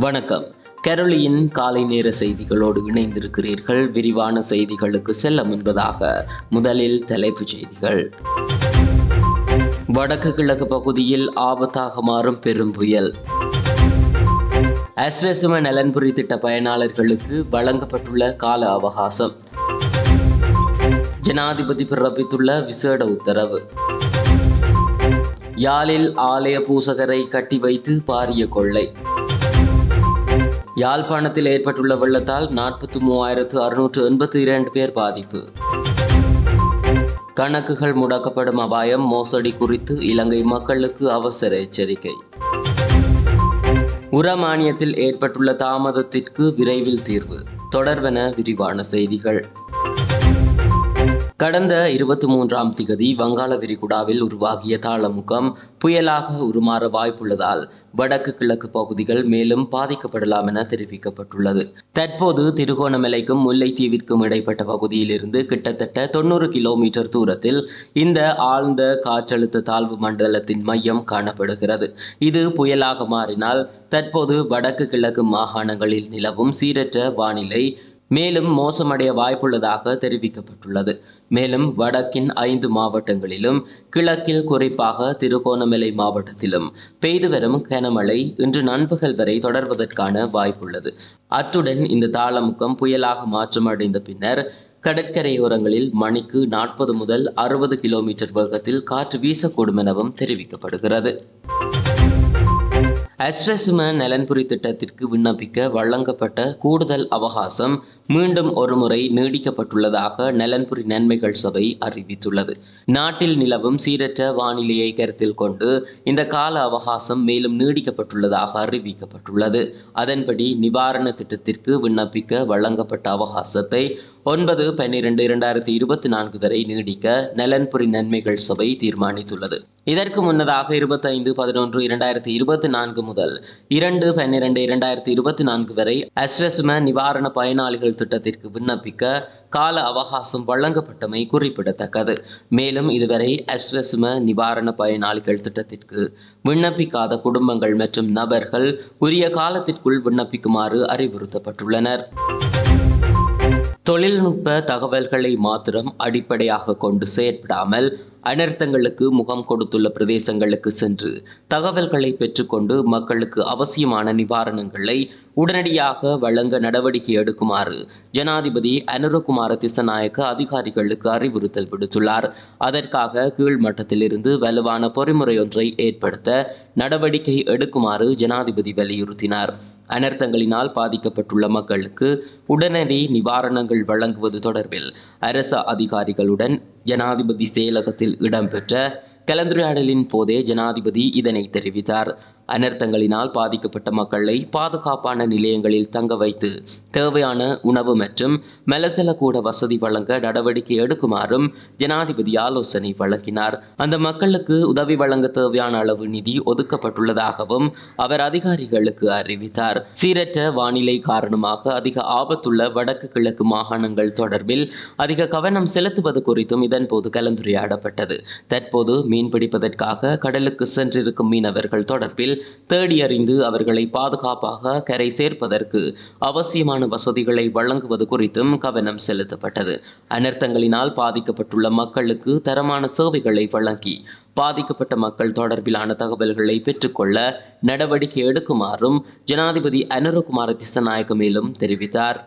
வணக்கம். கரோலியின் காலை நேர செய்திகளோடு இணைந்திருக்கிறீர்கள். விரிவான செய்திகளுக்கு செல்ல முன்பதாக முதலில் தலைப்புச் செய்திகள். வடக்கு கிழக்கு பகுதியில் ஆபத்தாக மாறும் பெரும் புயல். அஸ்ரசும நலன்புரி திட்ட பயனாளர்களுக்கு வழங்கப்பட்டுள்ள கால அவகாசம். ஜனாதிபதி பிறப்பித்துள்ள விசேட உத்தரவு. யாழில் ஆலய பூசகரை கட்டி வைத்து பாரிய கொள்ளை. யாழ்ப்பாணத்தில் ஏற்பட்டுள்ள வெள்ளத்தால் நாற்பத்தி மூவாயிரத்து அறுநூற்று எண்பத்தி இரண்டு பேர் பாதிப்பு. கணக்குகள் முடக்கப்படும் அபாயம் மோசடி குறித்து இலங்கை மக்களுக்கு அவசர எச்சரிக்கை. உர மானியத்தில் ஏற்பட்டுள்ள தாமதத்திற்கு விரைவில் தீர்வு. தொடர்வென விரிவான செய்திகள். கடந்த இருபத்தி மூன்றாம் திகதி வங்காள விரிகுடாவில் உருவாகிய தாளமுகம் புயலாக உருமாற வாய்ப்புள்ளதால் வடக்கு கிழக்கு பகுதிகள் மேலும் பாதிக்கப்படலாம் என தெரிவிக்கப்பட்டுள்ளது. தற்போது திருகோணமலைக்கும் முல்லைத்தீவிற்கும் இடைப்பட்ட பகுதியிலிருந்து கிட்டத்தட்ட தொண்ணூறு கிலோமீட்டர் தூரத்தில் இந்த ஆழ்ந்த காற்றழுத்த தாழ்வு மண்டலத்தின் மையம் காணப்படுகிறது. இது புயலாக மாறினால் தற்போது வடக்கு கிழக்கு மாகாணங்களில் நிலவும் சீரற்ற வானிலை மேலும் மோசமடைய வாய்ப்புள்ளதாக தெரிவிக்கப்பட்டுள்ளது. மேலும் வடக்கின் ஐந்து மாவட்டங்களிலும் கிழக்கில் குறிப்பாக திருகோணமலை மாவட்டத்திலும் பெய்து வரும் கனமழை இன்று நண்பகல் வரை தொடர்வதற்கான வாய்ப்புள்ளது. அத்துடன் இந்த தாளமுக்கம் புயலாக மாற்றமடைந்த பின்னர் கடற்கரையோரங்களில் மணிக்கு நாற்பது முதல் அறுபது கிலோமீட்டர் வேகத்தில் காற்று வீசக்கூடும் எனவும் தெரிவிக்கப்படுகிறது. அஸ்ரசும நலன்புரி திட்டத்திற்கு விண்ணப்பிக்க வழங்கப்பட்ட கூடுதல் அவகாசம் மீண்டும் ஒருமுறை நீடிக்கப்பட்டுள்ளதாக நலன்புரி நன்மைகள் சபை அறிவித்துள்ளது. நாட்டில் நிலவும் சீரற்ற வானிலையை கருத்தில் கொண்டு இந்த கால அவகாசம் மேலும் நீடிக்கப்பட்டுள்ளதாக அறிவிக்கப்பட்டுள்ளது. அதன்படி நிவாரண திட்டத்திற்கு விண்ணப்பிக்க வழங்கப்பட்ட அவகாசத்தை ஒன்பது பன்னிரண்டு இரண்டாயிரத்தி இருபத்தி நான்கு வரை நீடிக்க நலன்புரி நன்மைகள் சபை தீர்மானித்துள்ளது. இதற்கு முன்னதாக இருபத்தைந்து பதினொன்று இரண்டாயிரத்தி இருபத்தி நான்கு முதல் இரண்டு பன்னிரண்டு இரண்டாயிரத்தி இருபத்தி நான்கு வரை அஸ்வசும நிவாரண பயனாளிகள் திட்டத்திற்கு விண்ணப்பிக்க கால அவகாசம் வழங்கப்பட்டமை குறிப்பிடத்தக்கது. மேலும் இதுவரை அஸ்வசும நிவாரண பயனாளிகள் திட்டத்திற்கு விண்ணப்பிக்காத குடும்பங்கள் மற்றும் நபர்கள் உரிய காலத்திற்குள் விண்ணப்பிக்குமாறு அறிவுறுத்தப்பட்டுள்ளனர். தொழில்நுட்ப தகவல்களை மாத்திரம் அடிப்படையாக கொண்டு செயற்படாமல் அனர்த்தங்களுக்கு முகம் கொடுத்துள்ள பிரதேசங்களுக்கு சென்று தகவல்களை பெற்றுக்கொண்டு மக்களுக்கு அவசியமான நிவாரணங்களை உடனடியாக வழங்க நடவடிக்கை எடுக்குமாறு ஜனாதிபதி அனுரகுமார திசநாயக்க அதிகாரிகளுக்கு அறிவுறுத்தல் விடுத்துள்ளார். அதற்காக கீழ்மட்டத்திலிருந்து வலுவான பொறிமுறை ஒன்றை ஏற்படுத்த நடவடிக்கை எடுக்குமாறு ஜனாதிபதி வலியுறுத்தினார். அனர்த்தங்களினால் பாதிக்கப்பட்டுள்ள மக்களுக்கு உடனடி நிவாரணங்கள் வழங்குவது தொடர்பில் அரச அதிகாரிகளுடன் ஜனாதிபதி செயலகத்தில் இடம்பெற்ற கலந்துரையாடலின் போதே ஜனாதிபதி இதனை தெரிவித்தார். அனர்த்தங்களினால் பாதிக்கப்பட்ட மக்களை பாதுகாப்பான நிலையங்களில் தங்க வைத்து தேவையான உணவு மற்றும் மெலசல கூட வசதி வழங்க நடவடிக்கை எடுக்குமாறும் ஜனாதிபதி ஆலோசனை வழங்கினார். அந்த மக்களுக்கு உதவி வழங்க தேவையான அளவு நிதி ஒதுக்கப்பட்டுள்ளதாகவும் அவர் அதிகாரிகளுக்கு அறிவித்தார். சீரற்ற வானிலை காரணமாக அதிக ஆபத்துள்ள வடக்கு கிழக்கு மாகாணங்கள் தொடர்பில் அதிக கவனம் செலுத்துவது குறித்தும் இதன்போது கலந்துரையாடப்பட்டது. தற்போது மீன்பிடிப்பதற்காக கடலுக்கு சென்றிருக்கும் மீனவர்கள் தொடர்பில் தேடியறிந்து அவர்களை பாதுகாப்பாக கரை சேர்ப்பதற்கு அவசியமான வசதிகளை வழங்குவது குறித்தும் கவனம் செலுத்தப்பட்டது. அனர்த்தங்களினால் பாதிக்கப்பட்டுள்ள மக்களுக்கு தரமான சேவைகளை வழங்கி பாதிக்கப்பட்ட மக்கள் தொடர்பிலான தகவல்களை பெற்றுக்கொள்ள நடவடிக்கை எடுக்குமாறும் ஜனாதிபதி அனுரகுமார திசநாயக்க மேலும் தெரிவித்தார்.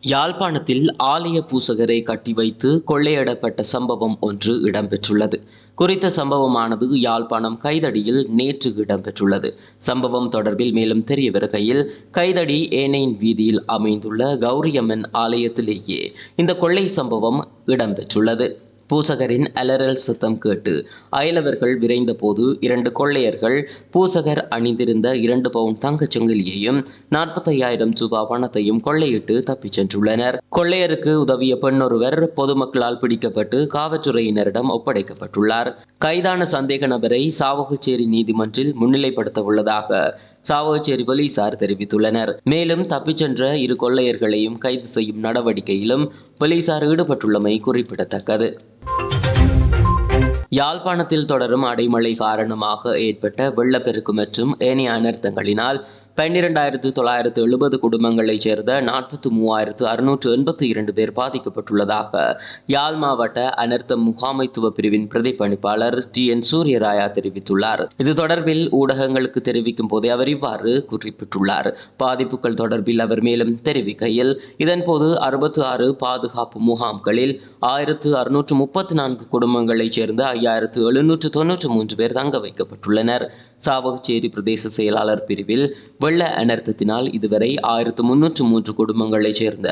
யாழ்ப்பாணத்தில் ஆலய பூசகரை கட்டி வைத்து கொள்ளையிடப்பட்ட சம்பவம் ஒன்று இடம்பெற்றுள்ளது. குறித்த சம்பவமானது யாழ்ப்பாணம் கைதடியில் நேற்று இடம்பெற்றுள்ளது. சம்பவம் தொடர்பில் மேலும் தெரிய வருகையில் கைதடி ஏனையின் வீதியில் அமைந்துள்ள கௌரியம்மன் ஆலயத்திலேயே இந்த கொள்ளை சம்பவம் இடம்பெற்றுள்ளது. பூசகரின் அலறல் சத்தம் கேட்டு அயலவர்கள் விரைந்த போது இரண்டு கொள்ளையர்கள் பூசகர் அணிந்திருந்த இரண்டு பவுன் தங்கச் சங்கிலியையும் நாற்பத்தையாயிரம் ரூபாய் பணத்தையும் கொள்ளையிட்டு தப்பிச் சென்றுள்ளனர். கொள்ளையருக்கு உதவிய பெண்ணொருவர் பொதுமக்களால் பிடிக்கப்பட்டு காவல்துறையினரிடம் ஒப்படைக்கப்பட்டுள்ளார். கைதான சந்தேக நபரை சாவகச்சேரி நீதிமன்றில் முன்னிலைப்படுத்த உள்ளதாக சாவோச்சேரி போலீசார் தெரிவித்துள்ளனர். மேலும் தப்பிச் சென்ற இரு கொள்ளையர்களையும் கைது செய்யும் நடவடிக்கையிலும் போலீசார் ஈடுபட்டுள்ளமை குறிப்பிடத்தக்கது. யாழ்ப்பாணத்தில் தொடரும் அடைமழை காரணமாக ஏற்பட்ட வெள்ளப்பெருக்கு மற்றும் ஏனைய அனர்த்தங்களினால் பன்னிரெண்டாயிரத்து தொள்ளாயிரத்து எழுபது குடும்பங்களைச் சேர்ந்த நாற்பத்தி மூவாயிரத்து அறுநூற்று எண்பத்தி இரண்டு பேர் பாதிக்கப்பட்டுள்ளதாக யாழ் மாவட்ட அனர்த்த முகாமைத்துவ பிரிவின் பிரதிப்பணிப்பாளர் டி என் சூரியராயா தெரிவித்துள்ளார். இது தொடர்பில் ஊடகங்களுக்கு தெரிவிக்கும் போதே அவர் இவ்வாறு குறிப்பிட்டுள்ளார். பாதிப்புகள் தொடர்பில் அவர் மேலும் தெரிவிக்கையில் இதன்போது அறுபத்து ஆறு பாதுகாப்பு முகாம்களில் ஆயிரத்து அறுநூற்று முப்பத்தி நான்கு குடும்பங்களைச் சேர்ந்த ஐயாயிரத்து எழுநூற்று தொன்னூற்று மூன்று பேர் தங்க வைக்கப்பட்டுள்ளனர். சாவகச்சேரி பிரதேச செயலாளர் பிரிவில் வெள்ள அனர்த்தத்தினால் இதுவரை ஆயிரத்து முன்னூற்று மூன்று குடும்பங்களைச் சேர்ந்த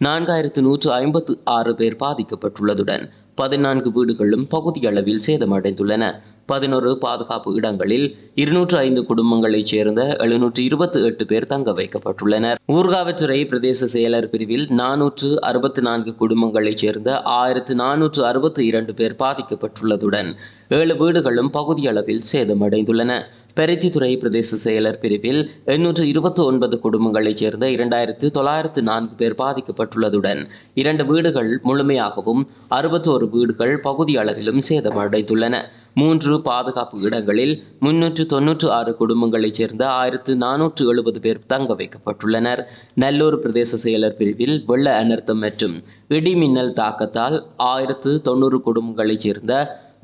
நான்காயிரத்து நூற்று ஐம்பத்து ஆறு பேர் பாதிக்கப்பட்டுள்ளதுடன் பதினான்கு வீடுகளும் பகுதியளவில் சேதமடைந்துள்ளன. பதினொரு பாதுகாப்பு இடங்களில் இருநூற்று ஐந்து குடும்பங்களைச் சேர்ந்த எழுநூற்று இருபத்தி எட்டு பேர் தங்க வைக்கப்பட்டுள்ளனர். ஊர்காவற்றுறை பிரதேச செயலர் பிரிவில் நானூற்று அறுபத்தி நான்கு குடும்பங்களைச் சேர்ந்த ஆயிரத்து நானூற்று அறுபத்தி இரண்டு பேர் பாதிக்கப்பட்டுள்ளதுடன் ஏழு வீடுகளும் பகுதியளவில் சேதமடைந்துள்ளன. பருத்தித்துறை பிரதேச செயலர் பிரிவில் எண்ணூற்று இருபத்தி ஒன்பது குடும்பங்களைச் சேர்ந்த இரண்டாயிரத்து தொள்ளாயிரத்து நான்கு பேர் பாதிக்கப்பட்டுள்ளதுடன் இரண்டு வீடுகள் முழுமையாகவும் அறுபத்தோரு வீடுகள் பகுதி அளவிலும் சேதமடைந்துள்ளன. மூன்று பாதுகாப்பு இடங்களில் முன்னூற்று தொன்னூற்று ஆறு குடும்பங்களைச் சேர்ந்த ஆயிரத்து நானூற்று எழுபது பேர் தங்க வைக்கப்பட்டுள்ளனர். நல்லூர் பிரதேச செயலர் பிரிவில் வெள்ள அனர்த்தம் மற்றும் இடி மின்னல் தாக்கத்தால் ஆயிரத்து தொண்ணூறு குடும்பங்களைச் சேர்ந்த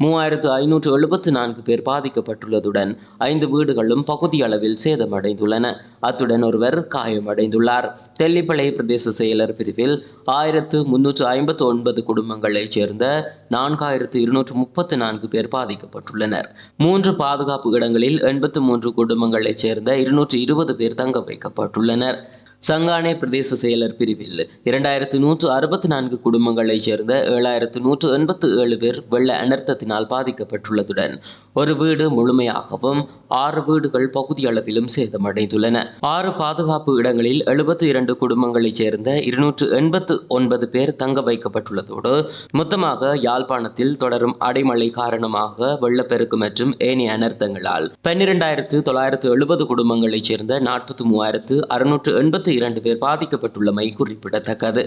மூவாயிரத்து ஐநூற்று எழுபத்து நான்கு பேர் பாதிக்கப்பட்டுள்ளதுடன் ஐந்து வீடுகளும் பகுதி அளவில் சேதமடைந்துள்ளன. அத்துடன் ஒருவர் காயமடைந்துள்ளார். தெல்லிப்பளை பிரதேச செயலர் பிரிவில் ஆயிரத்து முன்னூற்று ஐம்பத்து ஒன்பது குடும்பங்களைச் சேர்ந்த நான்காயிரத்து இருநூற்று முப்பத்து நான்கு பேர் பாதிக்கப்பட்டுள்ளனர். மூன்று பாதுகாப்பு இடங்களில் எண்பத்து மூன்று குடும்பங்களைச் சேர்ந்த இருநூற்று இருபது பேர் தங்க வைக்கப்பட்டுள்ளனர். சங்கானே பிரதேச செயலர் பிரிவில் இரண்டாயிரத்து நூற்று அறுபத்தி நான்கு குடும்பங்களைச் சேர்ந்த ஏழாயிரத்து நூற்று எண்பத்து ஏழு பேர் வெள்ள அனர்த்தத்தினால் பாதிக்கப்பட்டுள்ளதுடன் ஒரு வீடு முழுமையாகவும் ஆறு வீடுகள் பகுதியளவிலும் சேதமடைந்துள்ளன. ஆறு பாதுகாப்பு இடங்களில் எழுபத்தி இரண்டு குடும்பங்களைச் சேர்ந்த இருநூற்று எண்பத்து ஒன்பது பேர் தங்க வைக்கப்பட்டுள்ளதோடு மொத்தமாக யாழ்ப்பாணத்தில் தொடரும் அடைமழை காரணமாக வெள்ளப்பெருக்கு மற்றும் ஏனைய அனர்த்தங்களால் பன்னிரெண்டாயிரத்து தொள்ளாயிரத்து எழுபது குடும்பங்களைச் சேர்ந்த நாற்பத்தி மூவாயிரத்து அறுநூற்று எண்பத்தி இரண்டு பேர் பாதிக்கப்பட்டுள்ளமை குறிப்பிடத்தக்கது.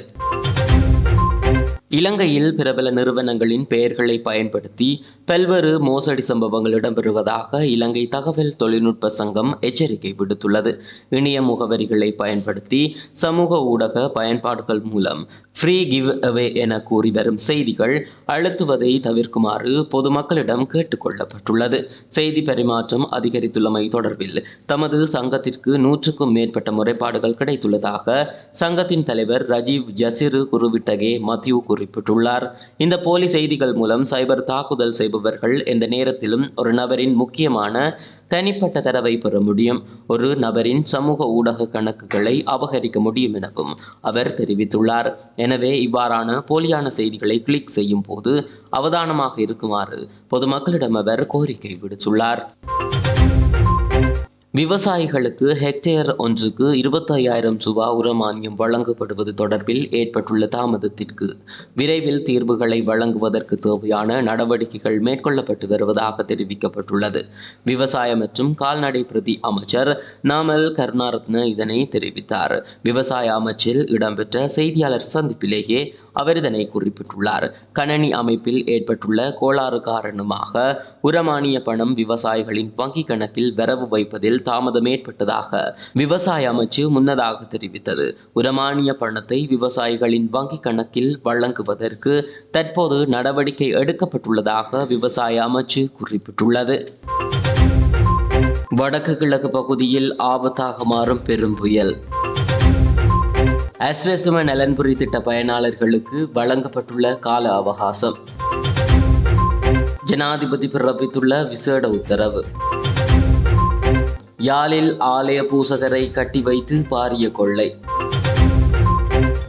இலங்கையில் பிரபல நிறுவனங்களின் பெயர்களை பயன்படுத்தி பல்வேறு மோசடி சம்பவங்கள் இடம்பெறுவதாக இலங்கை தகவல் தொழில்நுட்ப சங்கம் எச்சரிக்கை விடுத்துள்ளது. இணைய முகவரிகளை பயன்படுத்தி சமூக ஊடக பயன்பாடுகள் மூலம் ஃப்ரீ கிவ் அவே என கூறி வரும் செய்திகள் அழுத்துவதை தவிர்க்குமாறு பொதுமக்களிடம் கேட்டுக்கொள்ளப்பட்டுள்ளது செய்தி பரிமாற்றம் அதிகரித்துள்ளமை தொடர்பில் தமது சங்கத்திற்கு நூற்றுக்கும் மேற்பட்ட முறைப்பாடுகள் கிடைத்துள்ளதாக சங்கத்தின் தலைவர் ரஜீவ் ஜசிரு குருவிட்டகே மத்தியூ குறிப்பிட்டுள்ளார். இந்த போலி செய்திகள் மூலம் சைபர் தாக்குதல் செய்பவர்கள் எந்த நேரத்திலும் ஒரு நபரின் முக்கியமான தனிப்பட்ட தரவை பெற முடியும். ஒரு நபரின் சமூக ஊடக கணக்குகளை அபகரிக்க முடியும் எனவும் அவர் தெரிவித்துள்ளார். எனவே இவ்வாறான போலியான செய்திகளை கிளிக் செய்யும் போது அவதானமாக இருக்குமாறு பொதுமக்களிடம் அவர் கோரிக்கை விடுத்துள்ளார். விவசாயிகளுக்கு ஹெக்டேர் ஒன்றுக்கு இருபத்தையாயிரம் ரூபாய் உரமானியம் வழங்கப்படுவது தொடர்பில் ஏற்பட்டுள்ள தாமதத்திற்கு விரைவில் தீர்வுகளை வழங்குவதற்கு தேவையான நடவடிக்கைகள் மேற்கொள்ளப்பட்டு வருவதாக தெரிவிக்கப்பட்டுள்ளது. விவசாய மற்றும் கால்நடை பிரதி அமைச்சர் நாமல் கருணாரத்ன இதனை தெரிவித்தார். விவசாய அமைச்சில் இடம்பெற்ற செய்தியாளர் சந்திப்பிலேயே அவர் இதனை குறிப்பிட்டுள்ளார். கணனி அமைப்பில் ஏற்பட்டுள்ள கோளாறு காரணமாக உரமானிய பணம் விவசாயிகளின் வங்கிக் கணக்கில் வரவு வைப்பதில் தாமதம் ஏற்பட்டதாக விவசாய அமைச்சு முன்னதாக தெரிவித்தது. உரமானிய பணத்தை விவசாயிகளின் வங்கிக் கணக்கில் வழங்குவதற்கு தற்போது நடவடிக்கை எடுக்கப்பட்டுள்ளதாக விவசாய அமைச்சு குறிப்பிட்டுள்ளது. வடக்கு கிழக்கு பகுதியில் ஆபத்தாக மாறும் பெரும் புயல். அஸ்வசம நலன்புரி திட்ட பயனாளர்களுக்கு வழங்கப்பட்டுள்ள கால அவகாசம். ஜனாதிபதி பிறப்பித்துள்ள விசேட உத்தரவு. யாழில் ஆலய பூசகரை கட்டி வைத்து பாரிய கொள்ளை.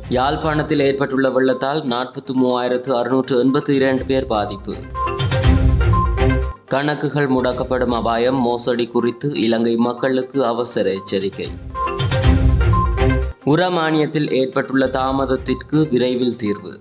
யாழ்ப்பாணத்தில் ஏற்பட்டுள்ள வெள்ளத்தால் நாற்பத்தி மூவாயிரத்து அறுநூற்று எண்பத்தி இரண்டு பேர் பாதிப்பு. கணக்குகள் முடக்கப்படும் அபாயம் மோசடி குறித்து இலங்கை மக்களுக்கு அவசர எச்சரிக்கை. உர மானியத்தில் ஏற்பட்டுள்ள தாமதத்திற்கு விரைவில் தீர்வு.